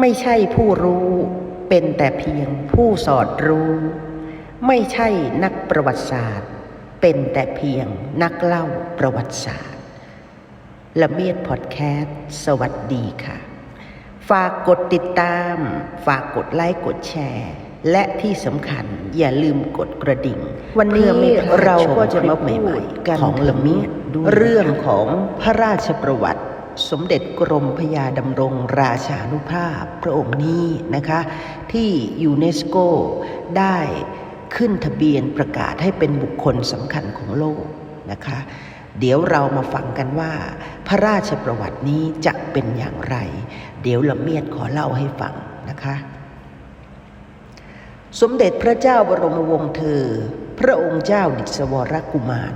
ไม่ใช่ผู้รู้เป็นแต่เพียงผู้สอดรู้ ไม่ใช่นักประวัติศาสตร์ เป็นแต่เพียงนักเล่าประวัติศาสตร์ ละเมียดพอดแคสต์สวัสดีค่ะ ฝากกดติดตาม ฝากกดไลค์กดแชร์ และที่สำคัญอย่าลืมกดกระดิ่ง วันนี้เพื่อไม่พลาดเราก็จะมาชมคลิปพูใหม่ดๆกันของละเมียดด้วยเรื่องของพระราชประวัติ สมเด็จกรมพยาดำรงราชานุภาพพระองค์นี้นะคะ ที่ยูเนสโกได้ขึ้นทะเบียนประกาศให้เป็นบุคคลสำคัญของโลกนะคะ เดี๋ยวเรามาฟังกันว่า พระราชประวัตินี้จะเป็นอย่างไร เดี๋ยวละเมียดขอเล่าให้ฟังนะคะ สมเด็จพระเจ้าบรมวงศ์เธอ พระองค์เจ้าดิศวรกุมาร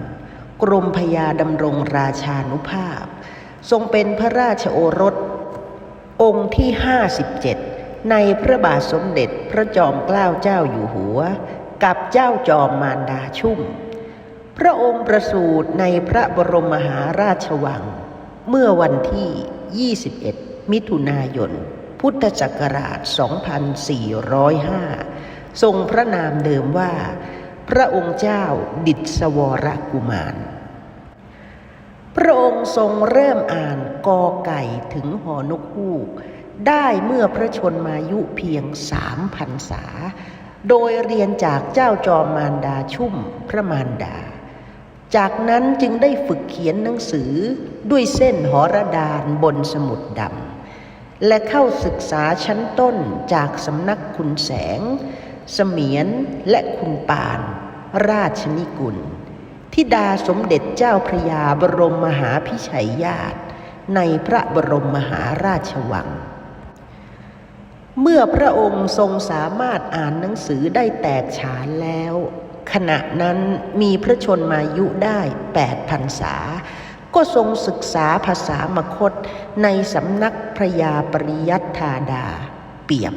กรมพยาดำรงราชานุภาพ ทรงเป็นพระราชโอรส องค์ที่ 57 ในพระบาทสมเด็จพระจอมเกล้าเจ้าอยู่หัว กับเจ้าจอมมารดาชุ่ม พระองค์ประสูติในพระบรมมหาราชวัง เมื่อวันที่ 21 มิถุนายน พุทธศักราช 2405 ทรงพระนามเดิมว่า พระองค์เจ้าดิศวรกุมาร พระองค์ทรงเริ่มอ่านกอไก่ถึงหอนกฮูก ได้เมื่อพระชนมายุเพียงสามพันษา โดยเรียนจากเจ้าจอมมารดาชุ่มพระมารดา จากนั้นจึงได้ฝึกเขียนหนังสือด้วยเส้นหอระดานบนสมุดดำ และเข้าศึกษาชั้นต้นจากสำนักคุณแสง เสมียนและคุณปาน ราชนิกุล ทิดาสมเด็จเจ้าพระยาบรมมหาพิชัยญาติ ในพระบรมมหาราชวัง เมื่อพระองค์ทรงสามารถอ่านหนังสือได้แตกฉานแล้ว ขณะนั้นมีพระชนมายุได้แปดพรรษา ก็ทรงศึกษาภาษามคตในสำนักพระยาปริยัตธาดา เปี่ยม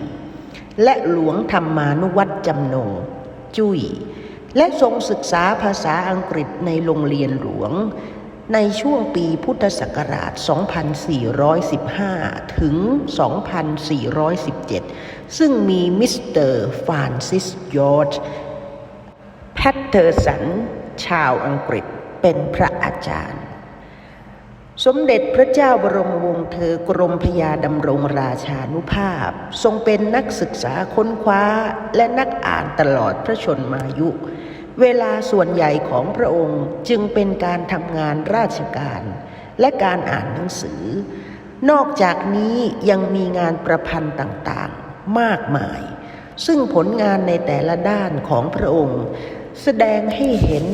และหลวงธรรมานุวัตจำนงจุย้ย และทรงศึกษาภาษาอังกฤษในโรงเรียนหลวง ในช่วงปีพุทธศักราช 2415 ถึง 2417 ซึ่งมีมิสเตอร์ฟรานซิสยอร์จแพตเทอร์สัน ชาวอังกฤษเป็นพระอาจารย์ สมเด็จพระเจ้าบรมวงศ์เธอกรมพยาดำรงราชานุภาพ ทรงเป็นนักศึกษาค้นคว้าและนักอ่านตลอดพระชนมายุ เวลาส่วนใหญ่ของพระองค์จึงเป็นการทำงานราชการ และการอ่านหนังสือ นอกจากนี้ยังมีงานประพันธ์ต่างๆ มากมาย ซึ่งผลงานในแต่ละด้านของพระองค์ แสดงให้เห็น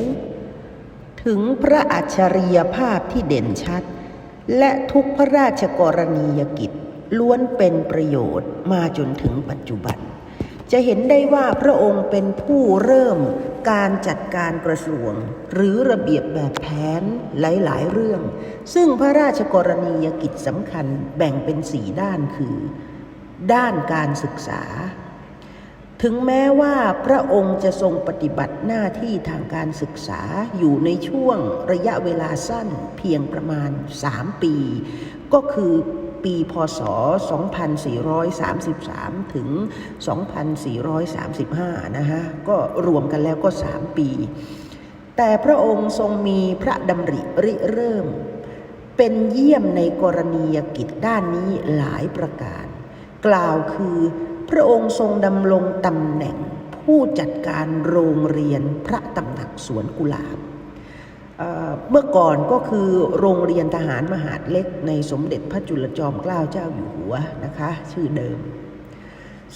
ถึงพระอัจฉริยภาพที่เด่นชัด และทุกพระราชกรณียกิจล้วนเป็นประโยชน์มาจนถึงปัจจุบัน จะเห็นได้ว่าพระองค์เป็นผู้เริ่มการจัดการกระทรวง หรือระเบียบแบบแผนหลาย ๆ เรื่อง ซึ่งพระราชกรณียกิจสำคัญแบ่งเป็นสี่ด้านคือ ด้านการศึกษา ถึงแม้ว่าพระองค์จะทรงปฏิบัติหน้าที่ทางการศึกษาอยู่ในช่วงระยะเวลาสั้นเพียงประมาณ 3 ปี ก็คือปีพศ 2433 ถึง 2435 นะฮะ ก็รวมกันแล้วก็ 3 ปี แต่พระองค์ทรงมีพระดำริริเริ่ม เป็นเยี่ยมในกรณียกิจด้านนี้หลายประการ กล่าวคือ พระองค์ทรงดำรงตำแหน่งผู้จัดการโรงเรียนพระตำหนักสวนกุหลาบเเมื่อก่อนก็คือโรงเรียนทหารมหาดเล็กในสมเด็จพระจุลจอมเกล้าเจ้าอยู่หัวนะคะ ชื่อเดิม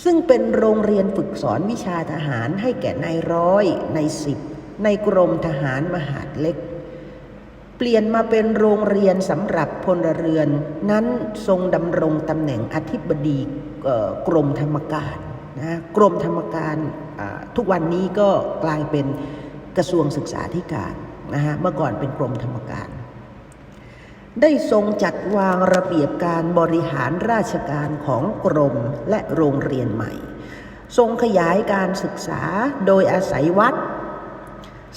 ซึ่งเป็นโรงเรียนฝึกสอนวิชาทหารให้แก่นายร้อยในสิบในกรมทหารมหาดเล็ก เปลี่ยนมาเป็นโรงเรียนสำหรับพลเรือน นั้นทรงดำรงตำแหน่งอธิบดีกรมธรรมการนะกรมธรรมการทุกวันนี้ก็กลายเป็นกระทรวงศึกษาธิการนะฮะเมื่อก่อนเป็นกรมธรรมการ ได้ทรงจัดวางระเบียบการบริหารราชการของกรมและโรงเรียนใหม่ ทรงขยายการศึกษาโดยอาศัยวัด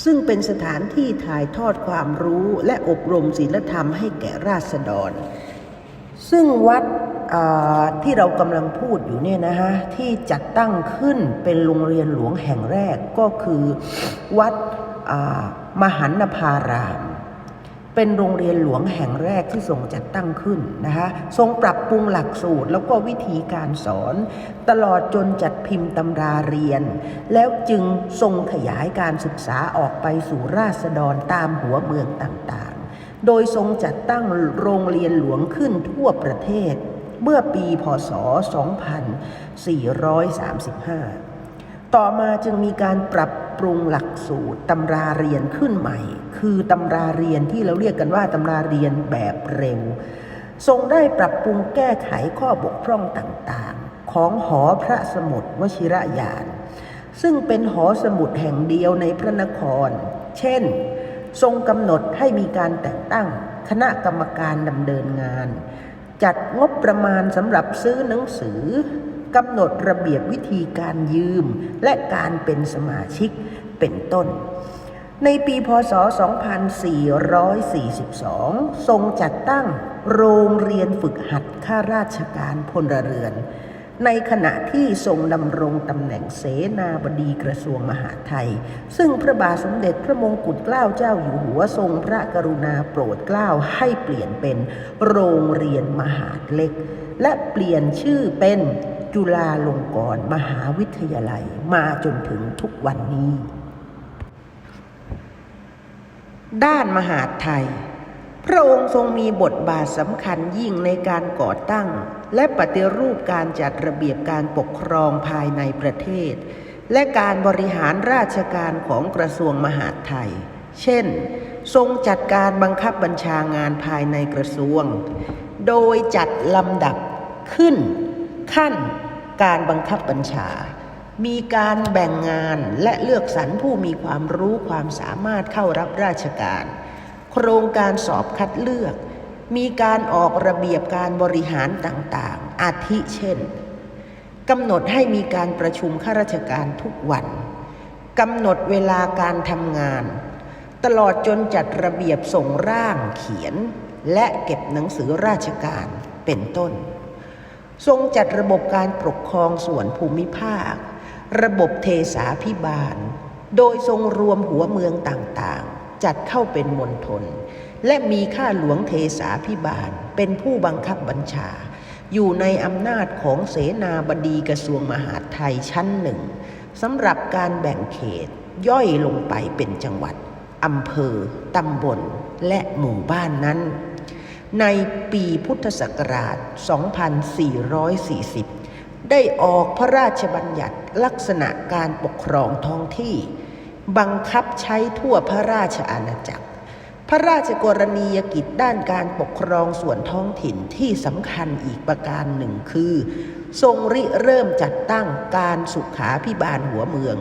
ซึ่งเป็นสถานที่ถ่ายทอดความรู้และอบรมศีลธรรมให้แก่ราษฎร ซึ่งวัดที่เรากำลังพูดอยู่เนี่ยนะฮะที่จัดตั้งขึ้นเป็นโรงเรียนหลวงแห่งแรกก็คือวัดมหันนภาราม เป็นโรงเรียนหลวงแห่งแรกที่ทรงจัดตั้งขึ้นนะคะทรงปรับปรุงหลักสูตรแล้วก็วิธีการสอน ตลอดจนจัดพิมพ์ตำราเรียน แล้วจึงทรงขยายการศึกษาออกไปสู่ราษฎรตามหัวเมืองต่างๆ โดยทรงจัดตั้งโรงเรียนหลวงขึ้นทั่วประเทศ เมื่อปีพศ 2435 ต่อมาจึงมีการปรับ ปรุงหลักสูตรตำราเรียนขึ้นใหม่ คือตำราเรียนที่เราเรียกกันว่าตำราเรียนแบบเร็ว ทรงได้ปรับปรุงแก้ไขข้อบกพร่องต่างๆ ของหอพระสมุดวชิระยาน ซึ่งเป็นหอสมุดแห่งเดียวในพระนคร เช่น ทรงกำหนดให้มีการแต่งตั้งคณะกรรมการดำเนินงาน จัดงบประมาณสำหรับซื้อหนังสือ กำหนดระเบียบวิธีการยืม และการเป็นสมาชิกเป็นต้น ในปีพศ 2442 ทรงจัดตั้งโรงเรียนฝึกหัดข้าราชการพลเรือน ในขณะที่ทรงดำรงตำแหน่งเสนาบดีกระทรวงมหาดไทย ซึ่งพระบาทสมเด็จพระมงกุฎเกล้าเจ้าอยู่หัวทรงพระกรุณาโปรดเกล้าให้เปลี่ยนเป็นโรงเรียนมหาดเล็ก และเปลี่ยนชื่อเป็น จุฬาลงกรณ์มหาวิทยาลัยมาจนถึงทุกวันนี้ ด้านมหาดไทย พระองค์ทรงมีบทบาทสำคัญยิ่งในการก่อตั้ง และปฏิรูปการจัดระเบียบการปกครองภายในประเทศ และการบริหารราชการของกระทรวงมหาดไทย เช่น ทรงจัดการบังคับบัญชางานภายในกระทรวง โดยจัดลำดับขึ้นขั้น การบังคับบัญชา มีการแบ่งงานและเลือกสรรผู้มีความรู้ความสามารถเข้ารับราชการ โครงการสอบคัดเลือก มีการออกระเบียบการบริหารต่างๆ อาทิเช่นกำหนดให้มีการประชุมข้าราชการทุกวันกำหนดเวลาการทำงาน ตลอดจนจัดระเบียบส่งร่างเขียน และเก็บหนังสือราชการเป็นต้น ทรงจัดระบบการปกครองส่วนภูมิภาค ระบบเทสาพิบาล โดยทรงรวมหัวเมืองต่างๆ จัดเข้าเป็นมณฑลและมีข้าหลวงเทสาพิบาล เป็นผู้บังคับบัญชา อยู่ในอำนาจของเสนาบดีกระทรวงมหาดไทยชั้นหนึ่งสำหรับการแบ่งเขตย่อยลงไปเป็นจังหวัดอำเภอตำบลและหมู่บ้านนั้น ในปีพุทธศักราช 2440 ได้ออกพระราชบัญญัติลักษณะการปกครองท้องที่ บังคับใช้ทั่วพระราชอาณาจักร พระราชกรณียกิจด้านการปกครองส่วนท้องถิ่นที่สำคัญอีกประการหนึ่งคือ ทรงริเริ่มจัดตั้งการสุขาพิบาลหัวเมือง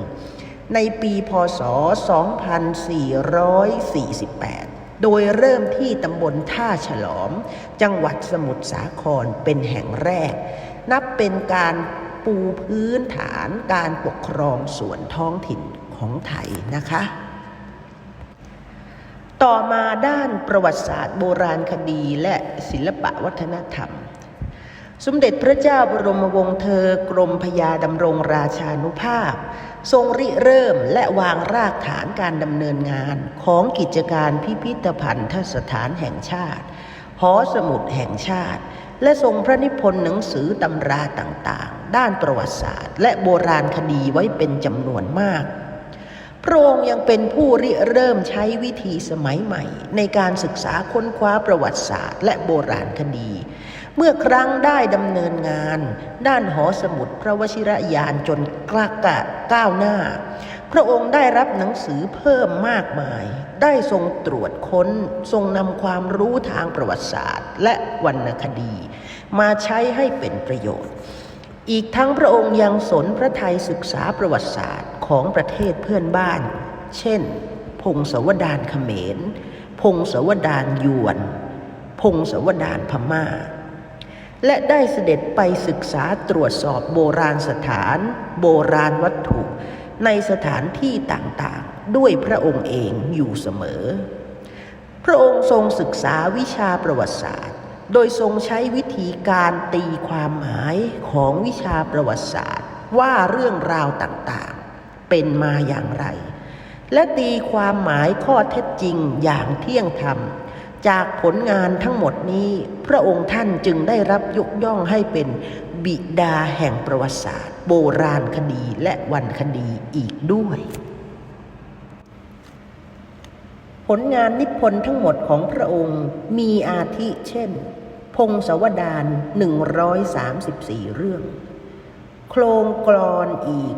ในปีพศ 2448 โดยเริ่มที่ตำบลท่าฉลอม จังหวัดสมุทรสาครเป็นแห่งแรก นับเป็นการปูพื้นฐานการปกครองส่วนท้องถิ่นของไทยนะคะ ต่อมาด้านประวัติศาสตร์โบราณคดีและศิลปะวัฒนธรรม สมเด็จพระเจ้าบรมวงศ์เธอกรมพยาดำรงราชานุภาพ ทรงริเริ่มและวางรากฐานการดำเนินงานของกิจการพิพิธภัณฑสถานแห่งชาติหอสมุดแห่งชาติ และทรงพระนิพนธ์หนังสือตำราต่างๆ ด้านประวัติศาสตร์ และโบราณคดีไว้เป็นจำนวนมาก พระองค์ยังเป็นผู้ริเริ่มใช้วิธีสมัยใหม่ ในการศึกษาค้นคว้าประวัติศาสตร์ และโบราณคดี เมื่อครั้งได้ดำเนินงาน ด้านหอสมุดพระวชิรยานจนกล้ากะก้าวหน้า พระองค์ได้รับหนังสือเพิ่มมากมาย ได้ทรงตรวจค้น ทรงนำความรู้ทางประวัติศาสตร์ และวรรณคดี มาใช้ให้เป็นประโยชน์ อีกทั้งพระองค์ยังสนพระไทยศึกษาประวัติศาสตร์ของประเทศเพื่อนบ้าน เช่น พงศวดารเขมร พงศวดารยวน พงศวดารพม่า และได้เสด็จไปศึกษาตรวจสอบโบราณสถาน โบราณวัตถุ ในสถานที่ต่างๆ ด้วยพระองค์เองอยู่เสมอ พระองค์ทรงศึกษาวิชาประวัติศาสตร์ โดยทรงใช้วิธีการตีความหมายของวิชาประวัติศาสตร์ ว่าเรื่องราวต่างๆ เป็นมาอย่างไร และตีความหมายข้อเท็จจริงอย่างเที่ยงธรรม จากผลงานทั้งหมดนี้ พระองค์ท่านจึงได้รับยกย่องให้เป็นบิดาแห่งประวัติศาสตร์ โบราณคดีและวรรณคดีอีกด้วย ผลงานนิพนธ์ทั้งหมดของพระองค์มีอาทิเช่น พงศวดาร134 เรื่อง โครงกรอนอีก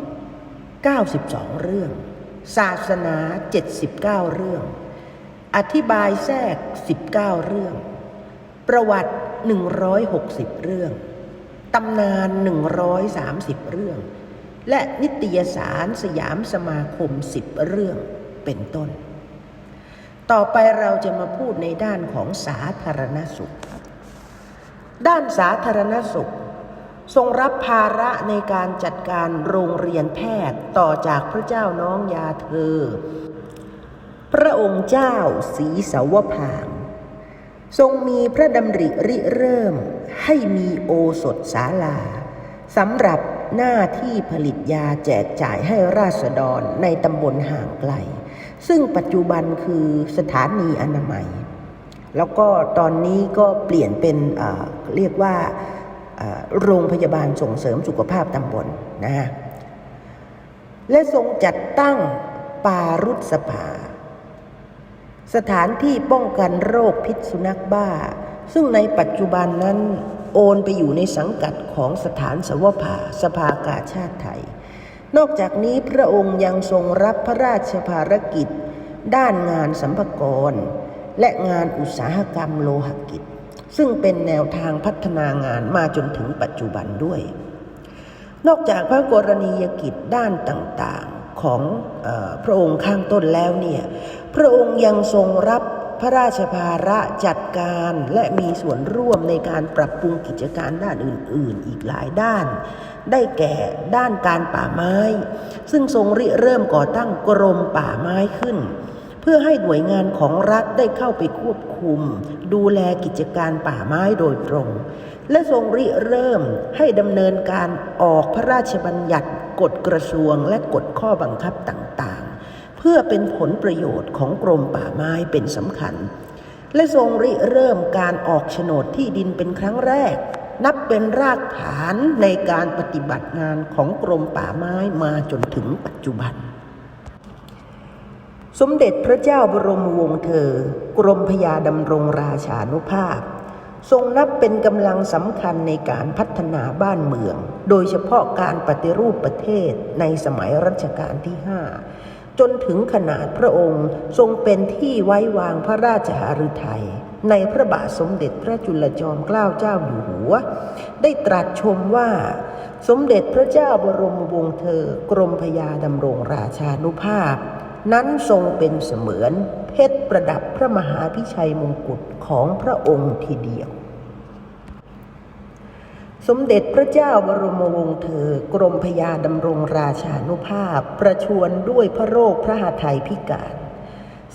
92 เรื่อง ศาสนา 79 เรื่อง อธิบายแทรก 19 เรื่อง ประวัติ 160 เรื่อง ตำนาน 130 เรื่อง และนิตยสารสยามสมาคม 10 เรื่องเป็นต้น ต่อไปเราจะมาพูดในด้านของสาธารณสุข ด้านสาธารณสุข ทรงรับภาระในการจัดการโรงเรียนแพทย์ต่อจากพระเจ้าน้องยาเธอ พระองค์เจ้าศรีสาวพางทรงมีพระดำริริเริ่มให้มีโอสถศาลาสำหรับหน้าที่ผลิตยาแจกจ่ายให้ราษฎรในตำบลห่างไกล ซึ่งปัจจุบันคือสถานีอนามัย แล้วก็ตอนนี้ก็เปลี่ยนเป็นเเรียกว่าโรงพยาบาลส่งเสริมสุขภาพตำบลนะฮะและทรงจัดตั้งปารุษภา สถานที่ป้องกันโรคพิษสุนัขบ้า ซึ่งในปัจจุบันนั้น โอนไปอยู่ในสังกัดของสถานสวภาสภากาชาติไทย นอกจากนี้พระองค์ยังทรงรับพระราชภารกิจ ด้านงานสัมภากรและงานอุตสาหกรรมโลหกิจ ซึ่งเป็นแนวทางพัฒนางานมาจนถึงปัจจุบันด้วย นอกจากพระกรณียกิจด้านต่างๆของออพระองค์ข้างต้นแล้วเนี่ย พระองค์ยังทรงรับพระราชภาระจัดการและมีส่วนร่วมในการปรับปรุงกิจการด้านอื่น ๆ อีกหลายด้าน ได้แก่ด้านการป่าไม้ ซึ่งทรงริเริ่มก่อตั้งกรมป่าไม้ขึ้น เพื่อให้หน่วยงานของรัฐได้เข้าไปควบคุม ดูแลกิจการป่าไม้โดยตรง และทรงริเริ่มให้ดำเนินการออกพระราชบัญญัติกฎกระทรวงและกฎข้อบังคับต่างๆ พื่อเป็นผลประโยชน์ของกรมป่าไม้เป็นสำคัญ และทรงริเริ่มการออกโฉนดที่ดินเป็นครั้งแรก นับเป็นรากฐานในการปฏิบัติงานของกรมป่าไม้มาจนถึงปัจจุบัน สมเด็จพระเจ้าบรมวงศ์เธอ กรมพยาดำรงราชานุภาพ ทรงนับเป็นกำลังสำคัญในการพัฒนาบ้านเมือง โดยเฉพาะการปฏิรูปประเทศในสมัยรัชกาลที่ 5 จนถึงขนาดพระองค์ทรงเป็นที่ไว้วางพระราชหฤทัยในพระบาทสมเด็จพระจุลจอมเกล้าเจ้าอยู่หัว ได้ตรัสชมว่า สมเด็จพระเจ้าบรมวงศ์เธอกรมพยาดำรงราชานุภาพ นั้นทรงเป็นเสมือนเพชรประดับพระมหาพิชัยมงกุฎของพระองค์ทีเดียว สมเด็จพระเจ้าบรมวงศ์เธอ กรมพยาดำรงราชานุภาพ ประชวรด้วยพระโรคพระหทัยพิการ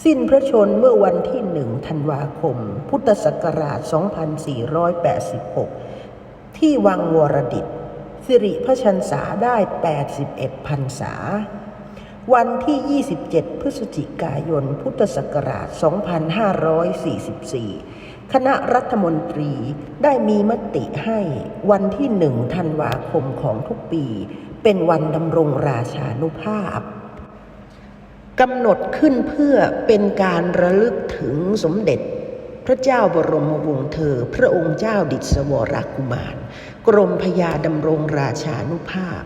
สิ้นพระชนเมื่อวันที่หนึ่งธันวาคม พุทธศักราช 2486 ที่วังวรดิตสิริพระชันษาได้ 81พรรษา วันที่ 27 พฤศจิกายน พุทธศักราช 2544 คณะรัฐมนตรีได้มีมติให้วันที่หนึ่งธันวาคมของทุกปี เป็นวันดำรงราชานุภาพกำหนดขึ้นเพื่อเป็นการระลึกถึงสมเด็จ พระเจ้าบรมวงศ์เธอ พระองค์เจ้าดิศวรกุมาร กรมพยาดำรงราชานุภาพ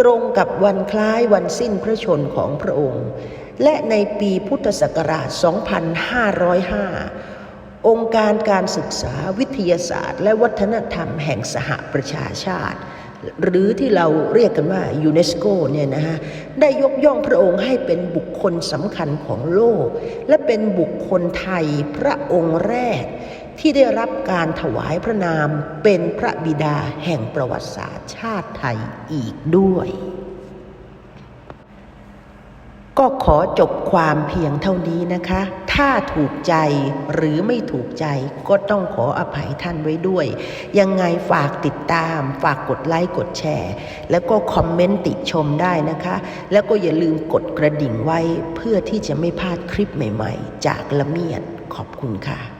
ตรงกับวันคล้ายวันสิ้นพระชนของพระองค์ และในปีพุทธศักราช 2505 องค์การการศึกษาวิทยาศาสตร์ และวัฒนธรรมแห่งสหประชาชาติ หรือที่เราเรียกกันว่ายูเนสโกเนี่ยนะฮะได้ยกย่องพระองค์ให้เป็นบุคคลสำคัญของโลก และเป็นบุคคลไทยพระองค์แรก ที่ได้รับการถวายพระนามเป็นพระบิดาแห่งประวัติศาสตร์ชาติไทยอีกด้วย ก็ขอจบความเพียงเท่านี้นะคะ ถ้าถูกใจหรือไม่ถูกใจก็ต้องขออภัยท่านไว้ด้วย ยังไงฝากติดตาม ฝากกดไลค์กดแชร์ แล้วก็คอมเมนต์ติชมได้นะคะ แล้วก็อย่าลืมกดกระดิ่งไว้เพื่อที่จะไม่พลาดคลิปใหม่ ๆ จากละเมียดขอบคุณค่ะ